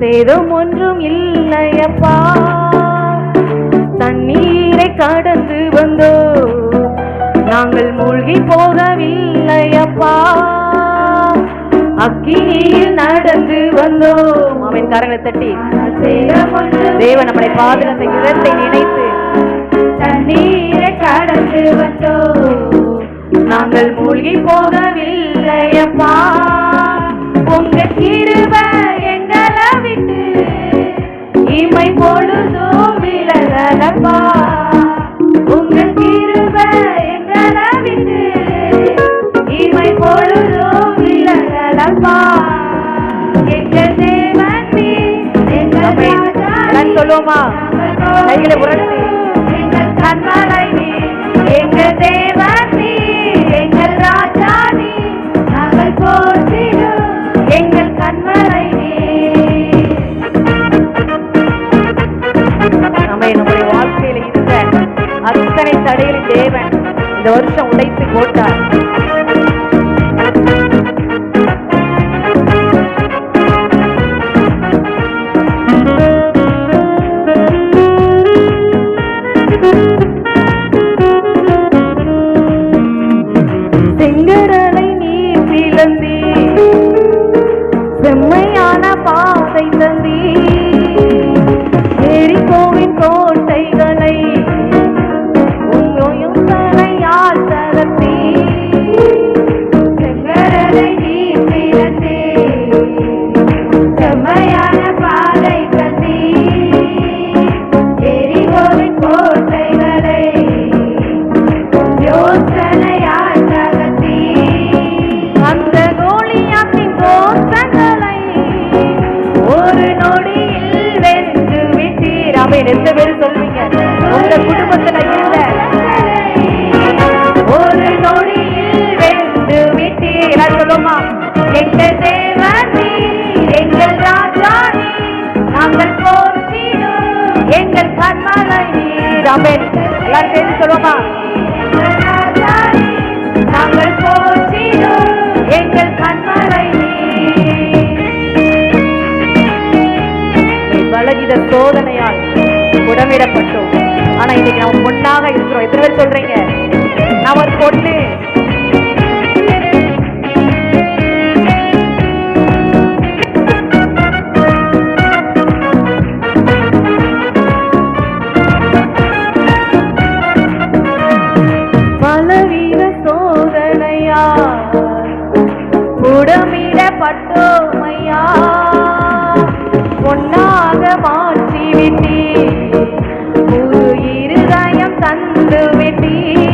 சேதம் ஒன்றும் இல்லையப்பா. தண்ணீரை கடந்து வந்தோ நாங்கள் மூழ்கி போகவில்லையப்பா. அக்கினியில் நடந்து வந்தோம் அவன் கரங்களை தட்டி. தேவன் நம்மளை பாதுகாத்த இடத்தை நினைத்து. தண்ணீரை கடந்து வந்தோம் நாங்கள் மூழ்கி போகவில்லையப்பா. பொழுதும் விலகலப்பா உங்க கிருப எங்களை விட்டு இமை பொழுதும் விலகலப்பா எங்க தேவன் நீ, எங்க ஆமென். ராஜா எல்லாரும் நீ. சொல்லுவோமா? கைகளை உரசி. எங்கள் கண்மலை நீ, எங்கள் தேவன் தேவன் இந்த வருஷம் உடைத்து போட்டார். செம்மையான பாதை தந்தி. எரிகோவின் சொல்வீங்க உங்க குடும்பத்துல இருந்த ஒரு நொடியில் வென்று எல்லாரும் சொல்லுமா எங்கள் தேவன் எங்கள் ராஜா நீ, நாங்கள் போற்றிடும். எங்கள் கண்மலை நீர் அமேன் எல்லாரும் அளவிடப்பட்டோம் ஆனா இன்னைக்கு நம்ம பொண்ணாக இருக்கிறோம். எத்தனை பேர் சொல்றீங்க? நான் ஒரு பொண்ணு. பலவீன சோதனையா உடமிடப்பட்டோமையா இருதயம் தந்து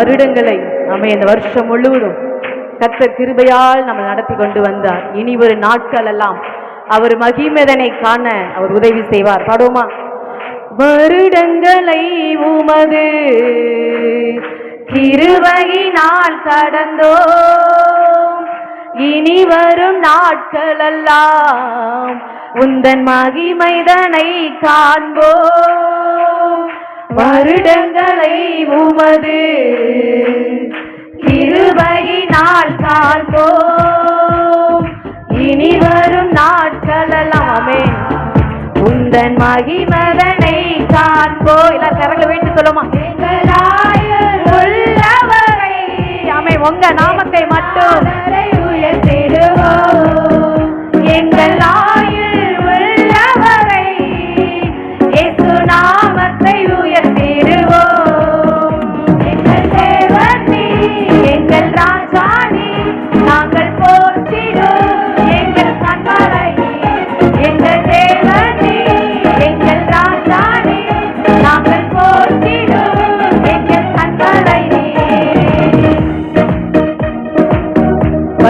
வருடங்களை நம்ம இந்த வருஷம் முழுவதும் கர்த்தர் கிருபையால் நம்ம நடத்தி கொண்டு வந்தார். இனி ஒரு நாட்கள் எல்லாம் அவர் மகிமதனை காண அவர் உதவி செய்வார். பாடுவோமா? வருடங்களை உமது கிருபையினால் கடந்தோ இனி வரும் நாட்களெல்லாம் உந்தன் மகிமைதனை காண்போம். வருடங்களை உமது கிருபையினால் காண்போம். இனி வரும் நாட்களெல்லாமே உந்தன் மகிமதனை காண்போ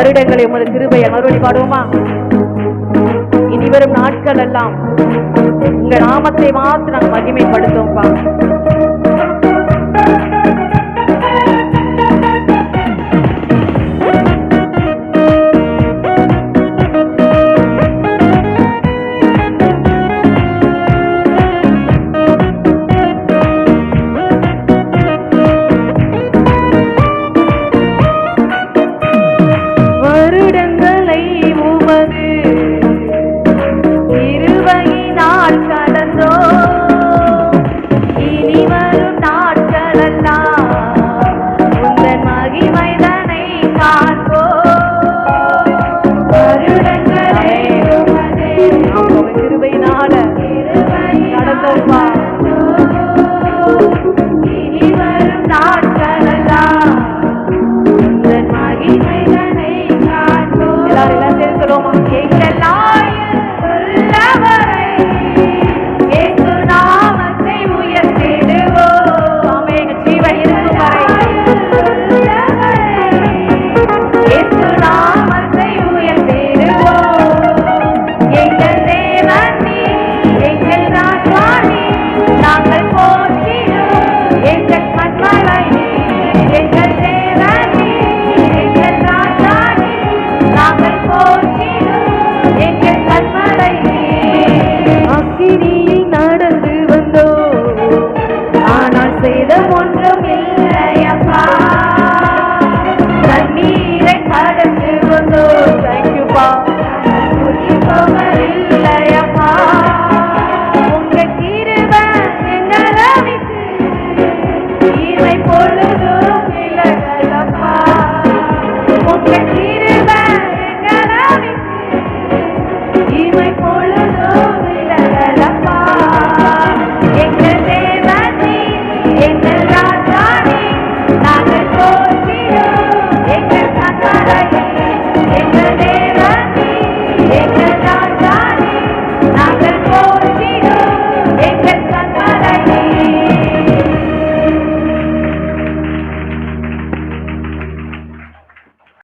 வருடங்களை உமது கிருபை மறுபடி பாடுவோமா இனி வரும் நாட்கள் எல்லாம் உங்க நாமத்தை மாத்திரம் நாங்கள் மகிமைப்படுத்தோம்ப்பா